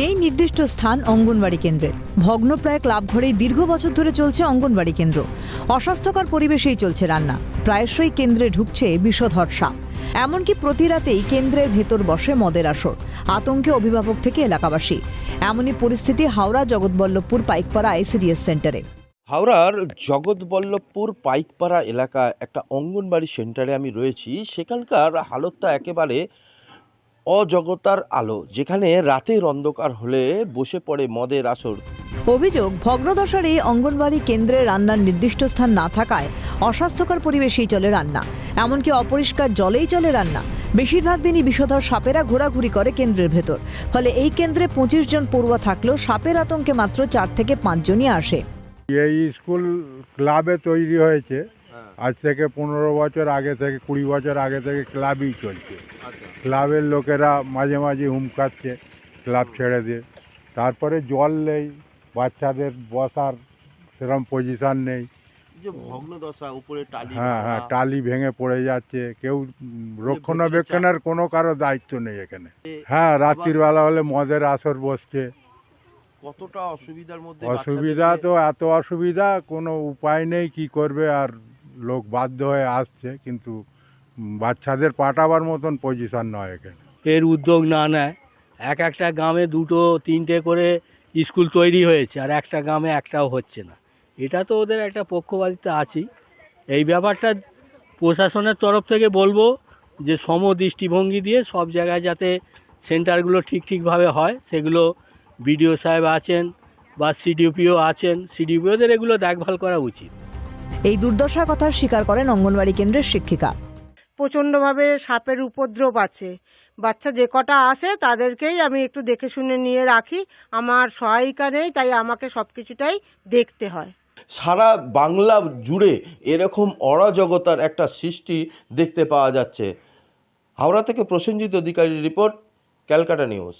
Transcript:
নেই নির্দিষ্ট স্থান অঙ্গনবাড়ি কেন্দ্রের ভগ্নপ্রায় ক্লাবঘরেই দীর্ঘ বছর ধরে চলছে অঙ্গনবাড়ি কেন্দ্র। অস্বাস্থ্যকর পরিবেশেই চলছে রান্না। প্রায়শই কেন্দ্রে ঢুকছে বিষধর সাপ এমনকি প্রতি রাতেই কেন্দ্রের ভেতর বসে মদের আসর। আতঙ্কে অভিভাবক থেকে এলাকাবাসী। এমনই পরিস্থিতি হাওড়া জগৎবল্লভপুর পাইকপাড়া আইসিডিএস সেন্টারে। হাওড়ার জগৎবল্লভপুর পাইকপাড়া এলাকা একটা অঙ্গনবাড়ি সেন্টারে আমি রয়েছি। সেখানকার হালতটা একেবারে অজগতার আলো যেখানে রাতের অন্ধকার হলে বসে পড়ে মদের আসর। অভিযোগ ভগ্নদশার এই অঙ্গনবাড়ি কেন্দ্রে রান্নার নির্দিষ্ট স্থান না থাকায় অস্বাস্থ্যকর পরিবেশেই চলে রান্না। এমনকি অপরিষ্কার জলেই চলে রান্না। বেশিরভাগ দিনই বিষধর সাপেরা ঘোরাঘুরি করে কেন্দ্রের ভেতর। ফলে এই কেন্দ্রে পঁচিশ জন পড়ুয়া থাকলেও সাপের আতঙ্কে মাত্র চার থেকে পাঁচজনই আসে। এই স্কুল ক্লাবে তৈরি হয়েছে। আজ থেকে পনেরো বছর আগে থেকে কুড়ি বছর আগে থেকে ক্লাবই চলছে। ক্লাবের লোকেরা মাঝে মাঝে হুমকাচ্ছে ক্লাব ছেড়ে দিয়ে। তারপরে জল নেই বাচ্চাদের বসার সেরকম পজিশান নেই। হ্যাঁ হ্যাঁ টালি ভেঙে পড়ে যাচ্ছে। কেউ রক্ষণাবেক্ষণের কোনো কারও দায়িত্ব নেই এখানে। হ্যাঁ রাত্রির বেলা হলে মদের আসর বসছে। কতটা অসুবিধার মধ্যে অসুবিধা তো এত অসুবিধা কোনো উপায় নেই কি করবে আর লোক বাধ্য হয়ে আসছে কিন্তু বাচ্চাদের পাঠাবার মতন পজিশন নয় এখানে। এর উদ্যোগ না নেয়। এক একটা গ্রামে দুটো তিনটে করে স্কুল তৈরি হয়েছে আর একটা গ্রামে একটাও হচ্ছে না। এটা তো ওদের একটা পক্ষপাতিত্ব আছেই। এই ব্যাপারটা প্রশাসনের তরফ থেকে বলব যে সম দৃষ্টিভঙ্গি দিয়ে সব জায়গায় যাতে সেন্টারগুলো ঠিক ঠিকভাবে হয় সেগুলো বিডিও সাহেব আছেন বা সিডিপিও আছেন সিডিপিওদের এগুলো দেখভাল করা উচিত। এই দুর্দশার কথা স্বীকার করেন অঙ্গনবাড়ি কেন্দ্রের শিক্ষিকা। প্রচণ্ডভাবে সাপের উপদ্রব আছে। বাচ্চা যে কটা আসে তাদেরকেই আমি একটু দেখে শুনে নিয়ে রাখি। আমার সহায়িকা নেই, তাই আমাকে সব কিছুটাই দেখতে হয়। সারা বাংলা জুড়ে এরকম অরাজকতার একটা সৃষ্টি দেখতে পাওয়া যাচ্ছে। হাওড়া থেকে প্রসেনজিৎ অধিকারীর রিপোর্ট, ক্যালকাটা নিউজ।